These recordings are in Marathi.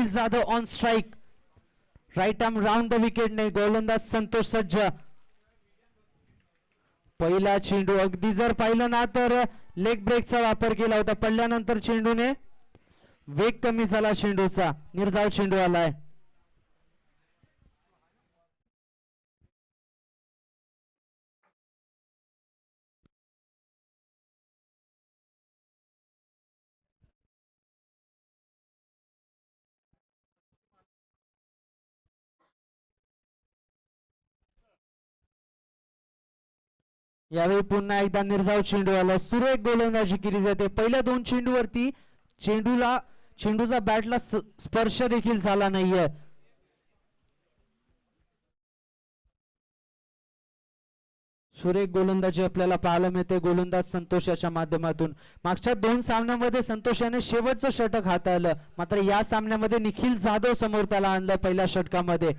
Nikhil Jadhav on strike right arm round the विकेटने गोलंदाज संतोष सज्ज. पहिला चेंडू अगदी जर पाहिलं ना तर लेग ब्रेकचा वापर केला होता. पडल्यानंतर चेंडूने वेग कमी झाला चेंडूचा. निर्धाव चेंडू आलाय. यावेळी पुन्हा एकदा निर्धाव चेंडू आला सुरेख गोलंदाजी केली जाते. पहिल्या दोन चेंडूवरती चेंडूला चेंडूचा बॅटला स्पर्श देखील झाला नाहीये. सुरेख गोलंदाजी आपल्याला पाहायला मिळते. गोलंदाज संतोष याच्या माध्यमातून. मागच्या दोन सामन्यामध्ये संतोष याने शेवटचं षटक हाताळलं. मात्र या सामन्यामध्ये निखिल जाधव समोर त्याला आणलं पहिल्या षटकामध्ये.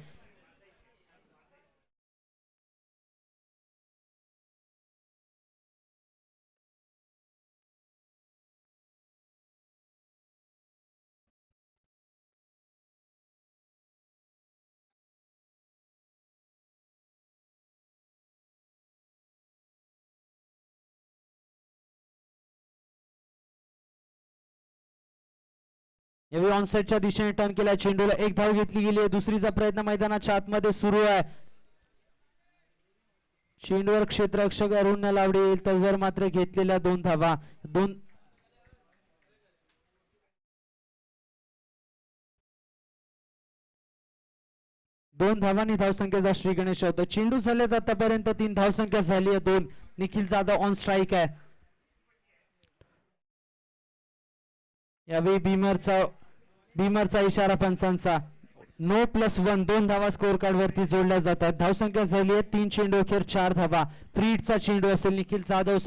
यावेळी ऑनसाईडच्या दिशेने टर्न केला चेंडूला एक धाव घेतली गेली आहे. दुसरीचा प्रयत्न मैदानाच्या आतमध्ये सुरू आहे. चेंडूवर क्षेत्ररक्षक अरुण लावडे तव्यावर मात्र घेतलेल्या दोन धावा. दोन दोन धावांनी धावसंख्येचा श्री गणेश होतो. चेंडू झालेत आतापर्यंत तीन धावसंख्या झाली आहे. दोन. निखिल जाधव ऑन स्ट्राईक आहे. यावेळी भीमरचा भीमरचा इशारा पंचांचा. नो प्लस वन दोन धावा स्कोर कार्ड वरती जोडल्या जातात. धावसंख्या झाली आहे तीन चेंडू अखेर चार धावा. फ्रीडचा चेंडू असेल निखिल जाधव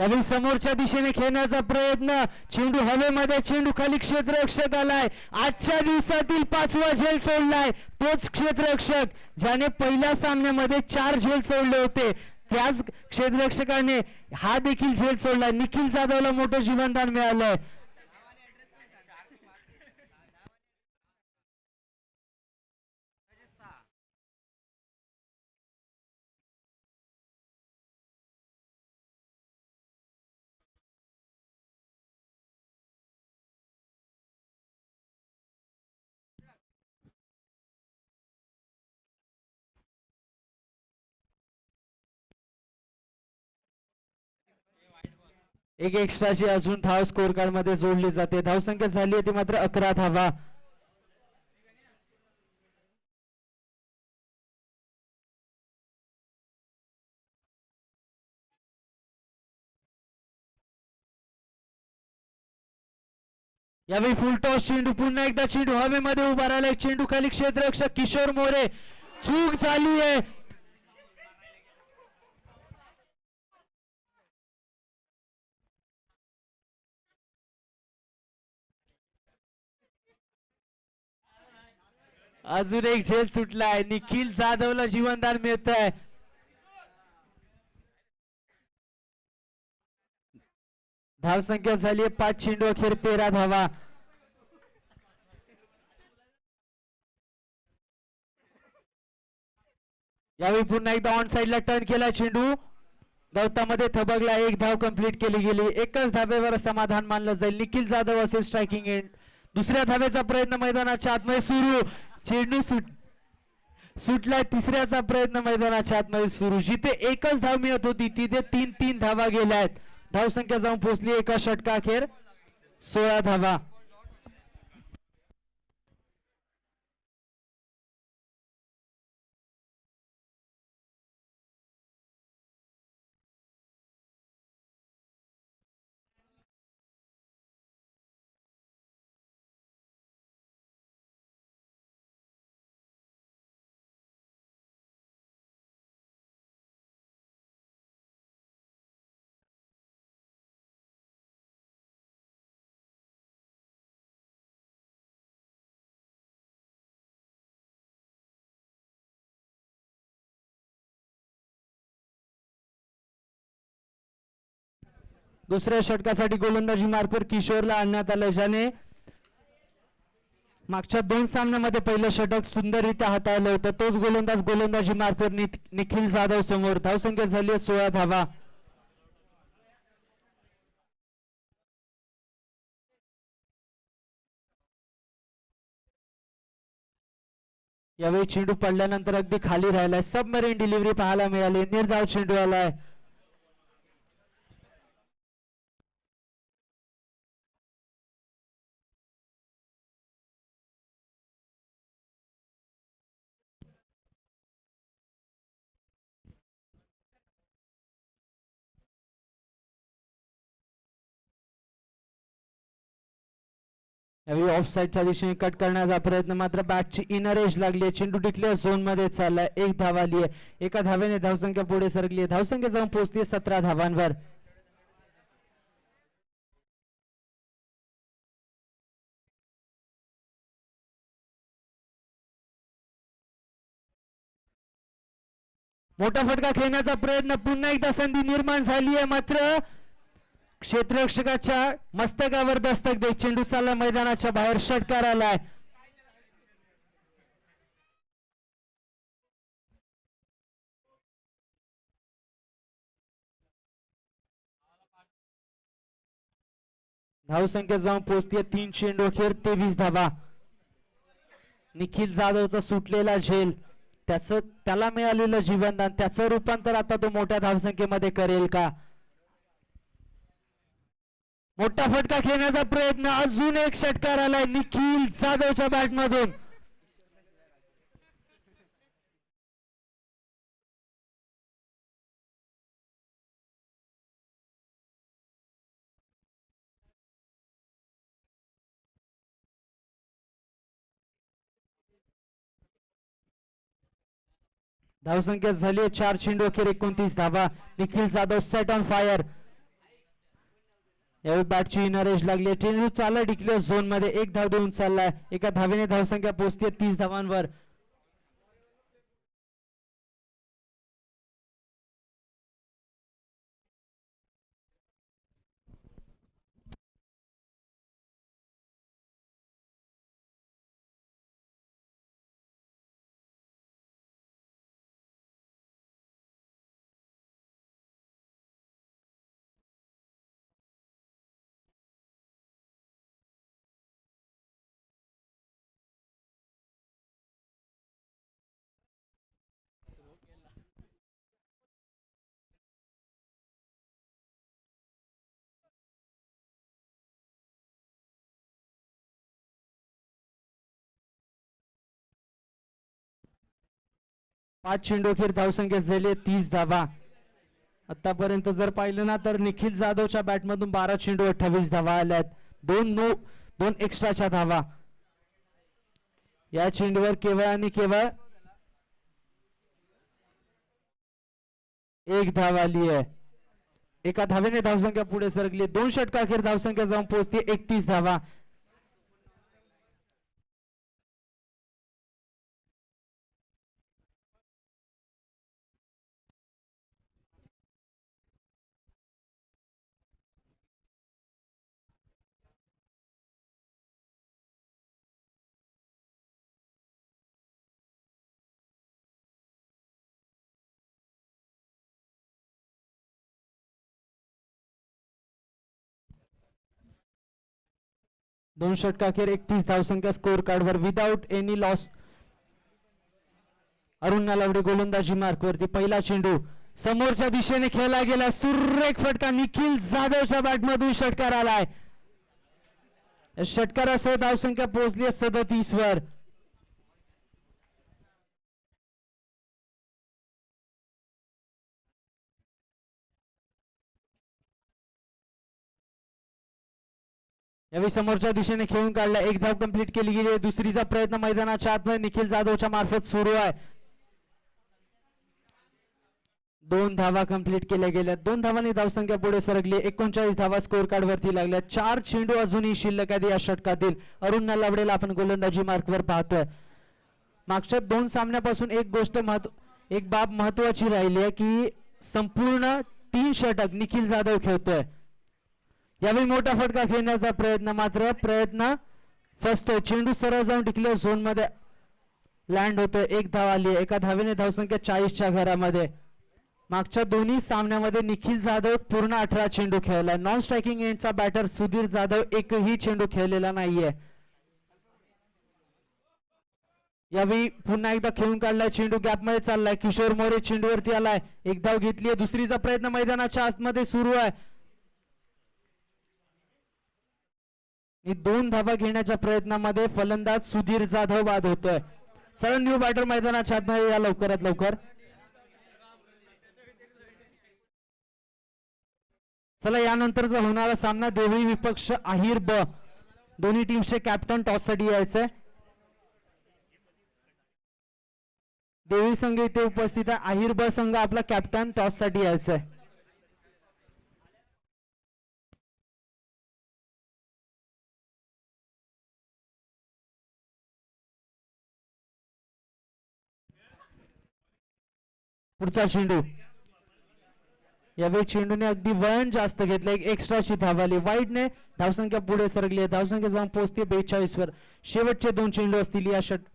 यावेळी समोरच्या दिशेने खेळण्याचा प्रयत्न. चेंडू हवेमध्ये चेंडू खाली क्षेत्ररक्षक आलाय. आजच्या दिवसातील पाचवा झेल सोडलाय. तोच क्षेत्ररक्षक ज्याने पहिल्या सामन्यामध्ये चार झेल सोडले होते. त्याच क्षेत्ररक्षकाने हा देखील झेल सोडलाय. निखिल जाधवला मोठं जीवनदान मिळालंय. एक एक्स्ट्राची अजून धाव स्कोर कार्डमध्ये जोडली जाते. धावसंख्या झाली आहे ती मात्र अकरा धावा. यावेळी फुलटॉस चेंडू पुन्हा एकदा चेंडू हवेमध्ये उभा राहिला. चेंडू खाली क्षेत्ररक्षक किशोर मोरे. चूक झाली आहे. अजून एक झेल सुटलाय. निखिल जाधवला जीवनदान मिळत आहे धावसंख्या झाली आहे पाच चेंडू अखेर तेरा धावा. यावेळी पुन्हा एकदा ऑन साइडला टर्न केला चेंडू गवतामध्ये थबकला. एक धाव कंप्लीट केली गेली. एकच धावेवर समाधान मानलं जाईल. निखिल जाधव असेल स्ट्रायकिंग एंड दुसऱ्या धावेचा प्रयत्न मैदानाच्या आतमध्ये सुरू. चेंडू सुट सुटलाय तिसऱ्याचा प्रयत्न मैदानाच्या आतमध्ये सुरू. जिथे एकच धाव मिळत होती तिथे तीन तीन धावा गेल्या आहेत. धावसंख्या जाऊन पोहोचली एका षटकाखेर सोळा धावा. दुसऱ्या षटकासाठी गोलंदाजी मार्कवर किशोरला आणण्यात आलं. ज्याने मागच्या दोन सामन्यामध्ये पहिलं षटक सुंदररित्या हाताळलं होतं. तोच गोलंदाज गोलंदाजी मार्फत निखिल जाधव समोर. धावसंख्या झाली सोळा धावा. यावेळी चेंडू पडल्यानंतर अगदी खाली राहिलाय. सबमरीन डिलिव्हरी पाहायला मिळाली. निर्धाव चेंडू आलाय. यावेळी ऑफ साईडच्या दिशेने कट करण्याचा प्रयत्न मात्र बॅटची इनर एज लागली आहे. चेंडू डिक्लेअर झोनमध्ये चाललाय. एक धाव आली आहे. एका धावेने धावसंख्या पुढे सरकली आहे. धावसंख्या जाऊन पोहोचली सतरा धावांवर. मोठा फटका खेळण्याचा प्रयत्न. पुन्हा एकदा संधी निर्माण झाली आहे मात्र क्षेत्ररक्षकाच्या मस्तकावर दस्तक देत चेंडू चालला मैदानाच्या बाहेर. षटकार आलाय. धावसंख्या जाऊन पोहोचते तीन चेंडू अखेर तेवीस धावा. निखिल जाधवचा सुटलेला झेल. त्याच त्याला मिळालेलं जीवनदान त्याचं रूपांतर आता तो मोठ्या धावसंख्येमध्ये करेल का? मोठा फटका खेळण्याचा प्रयत्न. अजून एक षटकार आलाय निखिल जाधवच्या बॅट मधून धावसंख्या झाली आहे. चार चेंडू अखेर एकोणतीस धावा. Nikhil Jadhav set on fire यावेळी बॅटची इनरेज लागली. चेंडू चालला डिक्लेअर झोनमध्ये एक धाव देऊन चाललाय. एका धावेने धावसंख्या पोहोचते तीस धावांवर. पाच चेंडूखेर धावसंख्या झाली तीस धावा. आतापर्यंत जर पाहिलं ना तर निखिल जाधवच्या बॅटमधून बारा चेंडू अठ्ठावीस धावा आल्यात. दोन नो दोन एक्स्ट्राच्या धावा. या चेंडूवर केवळ आणि केवळ एक धाव आली आहे. एका धावेने धावसंख्या पुढे सरकली. दोन षटकाखेर धावसंख्या जाऊन पोहोचते एकतीस धावा. दोन षटकाखेर एकतीस धावसंख्या स्कोर कार्डवर without any loss Arun Nalawade गोलंदाजी मार्कवरती पहिला चेंडू. समोरच्या दिशेने खेळला गेला. सुरेख फटका. निखिल जाधवच्या बॅटमधून षटकार आलाय. षटकारासह धावसंख्या पोहोचली सदतीस वर. यावेळी समोरच्या दिशेने खेळून काढला एक धाव कंप्लीट केली गेली आहे. दुसरीचा प्रयत्न मैदानाच्या आतमध्ये निखिल जाधवच्या मार्फत सुरू आहे. दोन धावा कंप्लीट केल्या गेल्या. दोन धावांनी धावसंख्या पुढे सरकली. एकोणचाळीस धावा स्कोर कार्ड वरती लागल्या. चार चेंडू अजूनही शिल्लक आहेत या षटकातील. अरुण नलावडेला आपण गोलंदाजी मार्कवर पाहतोय. मागच्या दोन सामन्यापासून एक गोष्ट महत्त्व एक बाब महत्वाची राहिली आहे की संपूर्ण तीन षटक निखिल जाधव खेळतोय. यावेळी मोठा फटका खेळण्याचा प्रयत्न मात्र प्रयत्न फर्स्ट चेंडू सरळ जाऊन टिकले झोनमध्ये लँड होतोय एक धाव आली. एका धावेने धावसंख्या चाळीसच्या घरामध्ये. मागच्या दोन्ही सामन्यामध्ये निखिल जाधव पूर्ण अठरा चेंडू खेळलाय नॉन स्ट्रायकिंग एंडचा बॅटर सुधीर जाधव एकही चेंडू खेळलेला नाहीये. यावेळी पुन्हा एकदा खेळून काढलाय चेंडू गॅपमध्ये चाललाय. किशोर मोरे चेंडूवरती आलाय. एक धाव घेतलीय. दुसरीचा प्रयत्न मैदानाच्या आतमध्ये सुरू आहे. आणि दोन धाबा घेण्याच्या प्रयत्नामध्ये फलंदाज सुधीर जाधव बाद होतोय. चला न्यू बॅटर मैदानाच्या आतमध्ये या लवकरात लवकर. चला यानंतरचा होणारा सामना देवळी विपक्ष आहिर ब. दोन्ही टीमचे कॅप्टन टॉससाठी यायचंय. देवी संघ इथे उपस्थित आहे. आहिर ब संघ आपला कॅप्टन टॉससाठी यायचंय. पुढचा चेंडू यावेळी चेंडूने अगदी वळण जास्त घेतलं. एक एक्स्ट्राची धाव आली वाईटने धावसंख्या पुढे सरकली. आहे धावसंख्या जाऊन पोहोचते बेचाळीस वर शेवटचे दोन चेंडू असतील या षट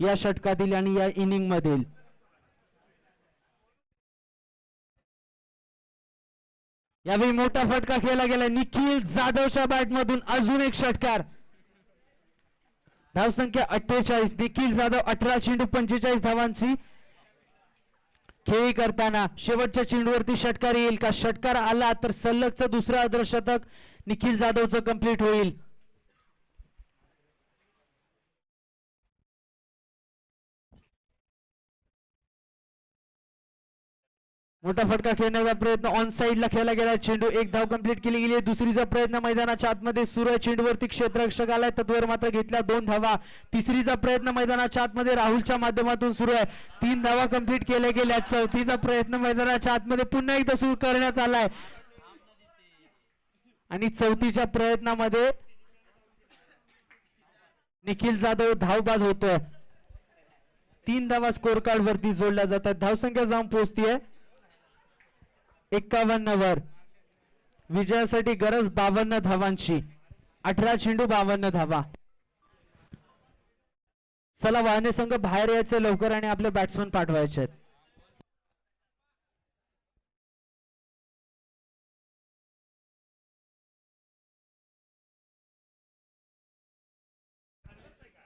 या षटकातील आणि या इनिंग मधील यावेळी मोठा फटका खेळला गेला. निखिल जाधवच्या बॅट मधून अजून एक षटकार. धावसंख्या अठ्ठेचाळीस. निखिल जाधव अठरा चेंडू पंचेचाळीस धावांची. खेळी करताना शेवटच्या चेंडूवरती षटकार येईल. का षटकार आला तर सलगचं दुसरं अर्धशतक निखिल जाधवचं कंप्लीट होईल. मोठा फटका खेळण्याचा प्रयत्न. ऑन साईडला खेळला गेला चेंडू. एक धाव कंप्लीट केली गेली. आहे. दुसरीचा प्रयत्न मैदानाच्या आतमध्ये सुरू आहे चेंडूवरती क्षेत्ररक्षक आलाय तत्वर मात्र घेतल्या दोन धावा. तिसरीचा प्रयत्न मैदानाच्या आतमध्ये राहुलच्या माध्यमातून सुरू आहे. तीन धावा कंप्लीट केल्या गेल्या. चौथीचा प्रयत्न मैदानाच्या आतमध्ये पुन्हा एकदा सुरू करण्यात आलाय. आणि चौथीच्या प्रयत्नामध्ये निखिल जाधव धावबाद होतोय. तीन धावा स्कोर कार्ड वरती जोडल्या जातात. धावसंख्या जाऊन पोहोचतीये. एक्कावन्न वर. विजयासाठी गरज बावन्न धावांची. अठरा चेंडू बावन्न धावा. चला वाहने संघ बाहेर यायचे लवकर आणि आपले बॅट्समन पाठवायचे आहेत.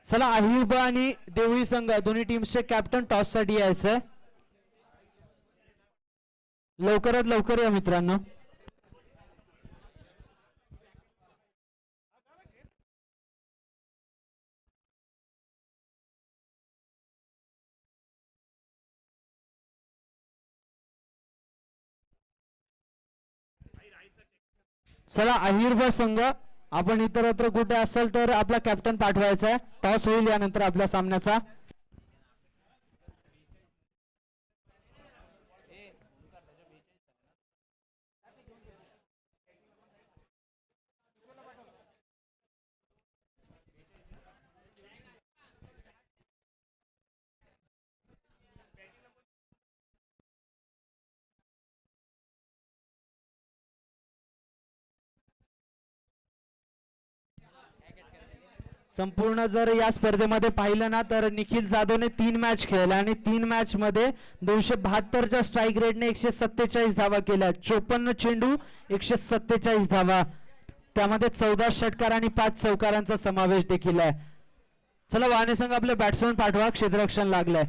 चला अहिबा आणि देवळी संघ दोन्ही टीम्सचे कॅप्टन टॉससाठी यायचंय लवकरात लवकर या मित्रांनो. चला अहिर्भ संघ आपण इतरत्र कुठे असेल तर आपला कॅप्टन पाठवायचा आहे. टॉस होईल यानंतर आपल्या सामन्याचा. संपूर्ण जर या स्पर्धेमध्ये पाहिलं ना तर निखिल जाधवने तीन मॅच खेळल्या आणि तीन मॅच मध्ये दोनशे बहात्तरच्या स्ट्राईक रेटने एकशे सत्तेचाळीस धावा केल्या. चोपन्न चेंडू एकशे सत्तेचाळीस धावा. त्यामध्ये चौदा षटकार आणि पाच चौकारांचा समावेश देखील आहे. चला वाने संघ आपले बॅट्समन पाठवा क्षेत्ररक्षण लागलंय.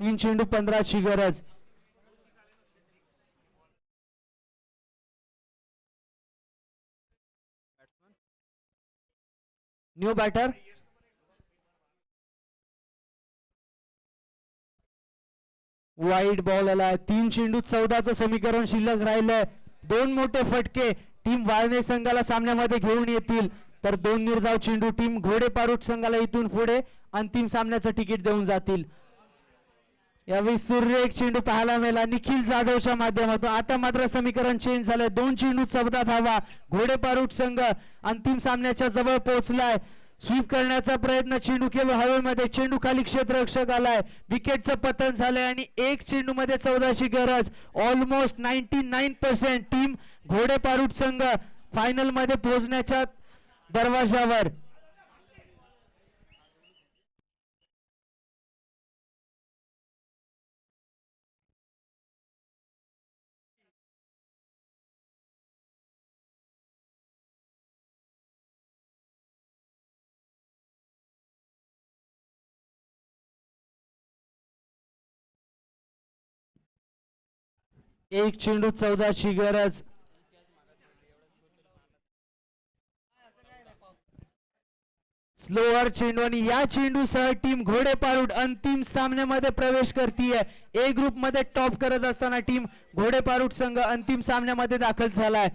तीन चेंडू पंधराची गरज. न्यू बॅटर वाईट बॉल आला. तीन चेंडू चौदाचं समीकरण शिल्लक राहिलंय. दोन मोठे फटके. टीम वाळणे संघाला सामन्यामध्ये घेऊन येतील. तर दोन निर्धाव चेंडू टीम घोडेपारूट संघाला इथून पुढे अंतिम सामन्याचं तिकीट देऊन जातील. यावेळी सूर्य एक चेंडू पाहायला मिळाला. निखिल जाधवच्या माध्यमातून. आता मात्र समीकरण चेंज झालंय. दोन चेंडू चौदा धावा. घोडेपारूट संघ अंतिम सामन्याच्या जवळ पोहोचलाय. स्वीप करण्याचा प्रयत्न चेंडू केवळ हवेमध्ये. चेंडू खाली क्षेत्ररक्षक आलाय. विकेटचं पतन झालंय आणि एक चेंडू मध्ये चौदाची गरज. Almost ninety nine percent team घोडेपारूट संघ फायनलमध्ये पोहोचण्याच्या दरवाजावर. एक चेंडू चौदाची गरज. स्लोअर चेंडू आणि या चेंडूसह टीम घोडेपारूड अंतिम सामन्यामध्ये प्रवेश करतीये. ए ग्रुपमध्ये टॉप करत असताना टीम घोडेपारूड संघ अंतिम सामन्यामध्ये दाखल झालाय.